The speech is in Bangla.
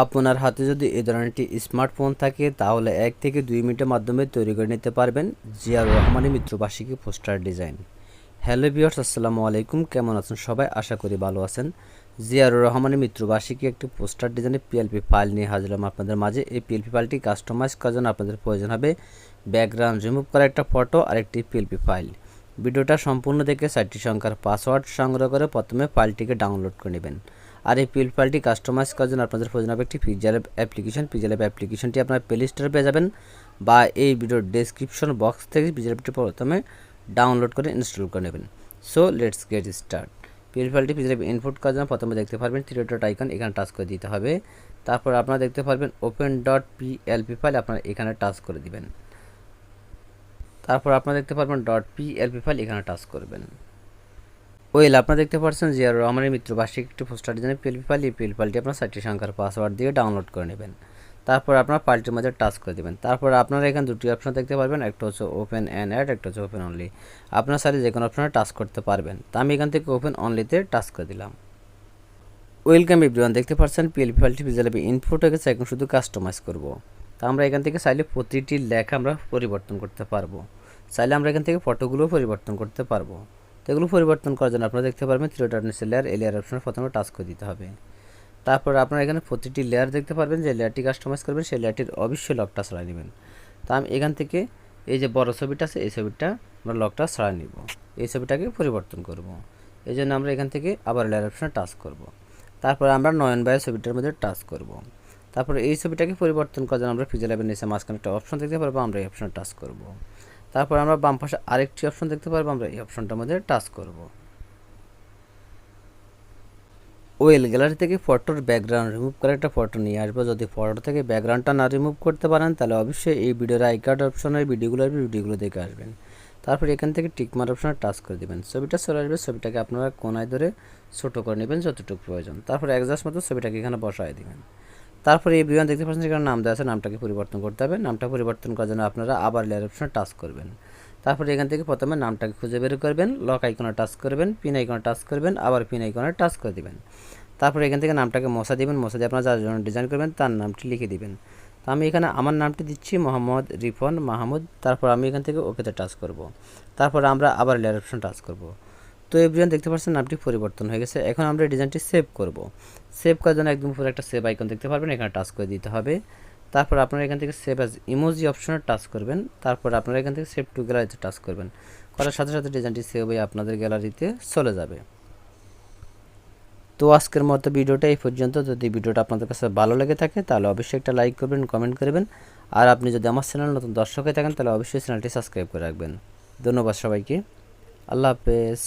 আপনার হাতে যদি এই ধরনের একটি স্মার্টফোন থাকে, তাহলে এক থেকে দুই মিনিটের মাধ্যমে তৈরি করে নিতে পারবেন জিয়ার রহমানের মিত্রবার্ষিকী পোস্টার ডিজাইন। হ্যালো বিয়ার্স আসসালামু আলাইকুম। কেমন আছেন সবাই? আশা করি ভালো আছেন। জিয়ার রহমানের মিত্রবার্ষিকী একটি পোস্টার ডিজাইনের পিএলপি ফাইল নিয়ে হাজিরাম আপনাদের মাঝে। এই পিএলপি ফাইলটি কাস্টমাইজ করার জন্য আপনাদের প্রয়োজন হবে ব্যাকগ্রাউন্ড রিমুভ করা একটা ফটো আর একটি পিএলপি ফাইল ভিডিওটা সম্পূর্ণ দেখে চারটি সংখ্যার পাসওয়ার্ড সংগ্রহ করে প্রথমে ফাইলটিকে ডাউনলোড করে নেবেন। আর এই পিল ফাইলটি কাস্টমাইজ করার জন্য আপনাদের প্রয়োজন হবে একটি পিজার অ্যাপ্লিকেশন পিজার অ্যাপ্লিকেশনটি আপনার প্লে স্টোরে পেয়ে যাবেন বা এই ভিডিওর ডেসক্রিপশন বক্স থেকে পিজার অ্যাপটি প্রথমে ডাউনলোড করে ইনস্টল করে নেবেন। So let's get start PL ফাইলটি পিজার ইনপুট করার জন্য প্রথমে দেখতে পারবেন থ্রি ডট আইকন এখানে টাচ করে দিতে হবে। তারপর আপনারা দেখতে পারবেন ওপেন ডট পিএলপি ফাইল আপনারা এখানে টাচ করে দিবেন। তারপর আপনারা দেখতে পারবেন ডট পিএলপি ফাইল এখানে টাচ করবেন। ওয়েল, আপনারা দেখতে পাচ্ছেন যে আর রহমানের মিত্র বার্ষিক একটি পোস্টার ডিজাইনের পিএলপি ফাইল এই ফাইলটি আপনার চারটি সংখ্যার পাসওয়ার্ড দিয়ে ডাউনলোড করে নেবেন। তারপর আপনার পাল্টির মধ্যে টাচ করে দেবেন। তারপর আপনারা এখানে দুটি অপশন দেখতে পারবেন, একটা হচ্ছে ওপেন অ্যান্ড অ্যাড একটা হচ্ছে ওপেন অনলি আপনার সাইডে যে কোনো অপশনে টাচ করতে পারবেন। তা আমি এখান থেকে ওপেন অনলিতে টাচ করে দিলাম। ওয়েলকাম এভরিওয়ান দেখতে পাচ্ছেন পিএলপি ফাইলটি ভিজালাবে ইনপুট হয়ে গেছে, এখন শুধু কাস্টমাইজ করব। তা আমরা এখান থেকে চাইলে প্রতিটি লেখা আমরা পরিবর্তন করতে পারব। চাইলে আমরা এখান থেকে ফটোগুলোও পরিবর্তন করতে পারব। তো এগুলো পরিবর্তন করার জন্য আপনারা দেখতে পারবেন থ্রি ডট লেয়ার এই লেয়ার অপশনে প্রথমে টাচ করে দিতে হবে। তারপর আপনারা এখানে প্রতিটি লেয়ার দেখতে পারবেন, যে লেয়ারটি কাস্টমাইজ করবেন, সেই লেয়ারটির অবশ্যই লকটা ছড়াই নেবেন। তা আমি এখান থেকে এই যে বড় ছবিটা আছে, এই ছবিটা আমরা লকটা ছড়াই নিব। এই ছবিটাকে পরিবর্তন করব। এই জন্য আমরা এখান থেকে আবার লেয়ার অপশনে টাচ করব। তারপর আমরা নয়ন বায়ের ছবিটার মধ্যে টাচ করব। তারপরে এই ছবিটাকে পরিবর্তন করার জন্য আমরা ফিজে ল্যাবের নিচে মাঝখানে একটা অপশন দেখতে পারব, আমরা এই অপশনে টাচ করব। তারপর আমরা বাম পাশে আরেকটি অপশন দেখতে পারব, আমরা এই অপশনটার মধ্যে টাচ করব। ওয়েল গ্যালারি থেকে ফটোর ব্যাকগ্রাউন্ড রিমুভ করে একটা ফটো নিয়ে আসব। যদি ফটো থেকে ব্যাকগ্রাউন্ডটা না রিমুভ করতে পারেন, তাহলে অবশ্যই এই ভিডিওর আই কার্ড অপশনের ভিডিওগুলো ভিডিওগুলো দেখে আসবেন। তারপর এখান থেকে টিকমার অপশনে টাচ করে দেবেন। ছবিটা চলে আসবে, ছবিটাকে আপনারা কোনায় ধরে ছোটো করে নেবেন, যতটুকু প্রয়োজন। তারপর একজাস্ট মতো ছবিটাকে এখানে বসায় দেবেন। তারপরে এই বিমান দেখতে পাচ্ছেন যেখানে নাম দেওয়া আছে, নামটাকে পরিবর্তন করতে হবে। নামটা পরিবর্তন করার জন্য আপনারা আবার লেয়ার অপশনে টাচ করবেন। তারপরে এখান থেকে প্রথমে নামটাকে খুঁজে বের করবেন লক আইকনে টাচ করবেন পিন আইকনে টাচ করবেন, আবার পিন আইকনে টাচ করে দিবেন। তারপরে এখান থেকে নামটাকে মশা দিবেন, মশা দিয়ে আপনারা যার জন্য ডিজাইন করবেন তার নামটি লিখে দিবেন। তো আমি এখানে আমার নামটি দিচ্ছি মোহাম্মদ রিফন মাহমুদ, তারপর আমি এখান থেকে ওকেতে টাচ করব। তারপর আমরা আবার লেয়ার অপশন টাচ করব। তো এভরিওয়ান দেখতে পাচ্ছেন নামটি পরিবর্তন হয়ে গেছে। এখন আমরা ডিজাইনটি সেভ করব। সেভ করার জন্য একদম উপরে একটা সেভ আইকন দেখতে পারবেন, এখানে টাচ করে দিতে হবে। তারপর আপনারা এখান থেকে সেভ অ্যাজ ইমোজি অপশনে টাচ করবেন। তারপর আপনারা এখান থেকে সেভ টু গ্যালারিতে টাচ করবেন। করার সাথে সাথে ডিজাইনটি সেভ হয়ে আপনাদের গ্যালারিতে চলে যাবে। তো আজকের মতো ভিডিওটা এই পর্যন্ত। যদি ভিডিওটা আপনাদের কাছে ভালো লেগে থাকে, তাহলে অবশ্যই একটা লাইক করবেন কমেন্ট করবেন। আর আপনি যদি আমার চ্যানেল নতুন দর্শক হয়ে থাকেন, তাহলে অবশ্যই চ্যানেলটি সাবস্ক্রাইব করে রাখবেন। ধন্যবাদ সবাইকে। আল্লাহ হাফেজ।